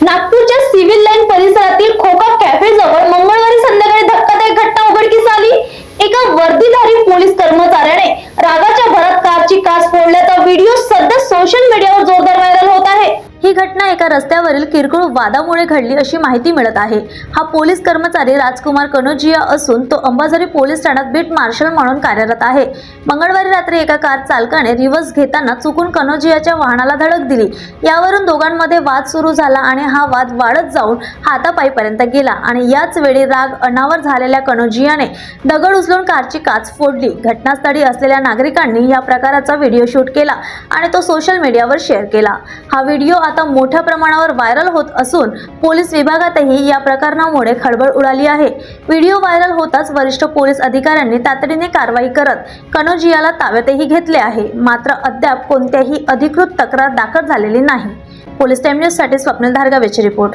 नागपूरच्या civil line परिसरातील खोका cafe जवळ मंगळवारी संध्याकाळी धक्कादायक घटना उघडकीस आली एका वर्दीधारी पोलीस कर्मचाऱ्याने रागाच्या भरात कारची काच फोडल्याचा व्हिडिओ सध्या सोशल मीडियावर जोरदार व्हायरल होत आहे ही घटना एका रस्त्यावरील किरकोळ वादामुळे घडली अशी माहिती मिळत आहे. हा पोलीस कर्मचारी राजकुमार कनोजिया असून तो अंबाझरी पोलीस ठाण्यात बीट मार्शल म्हणून कार्यरत आहे. मंगळवारी रात्री एका कार चालकाने रिव्हर्स घेताना चुकून कनोजियाच्या वाहनाला धडक दिली. यावरून दोघांमध्ये वाद सुरू झाला आणि हा वाद वाढत जाऊन हातापाईपर्यंत गेला आणि याच वेळी राग अनावर झालेल्या कनोजियाने दगड उचलून कारची काच फोडली. घटनास्थळी असलेल्या नागरिकांनी या प्रकाराचा व्हिडिओ शूट केला आणि तो सोशल मीडियावर शेअर केला. हा व्हिडिओ आता मोठ्या प्रमाणावर व्हायरल होत असून पोलीस विभागातही या प्रकरणामुळे खळबळ उडाली आहे. व्हिडिओ व्हायरल होताच वरिष्ठ पोलीस अधिकाऱ्यांनी तातडीने कारवाई करत कनोजियाला ताब्यातही घेतले आहे. मात्र अद्याप कोणत्याही अधिकृत तक्रार दाखल झालेली नाही. पोलीस टाइम न्यूजसाठी स्वप्नील धारगावेची रिपोर्ट.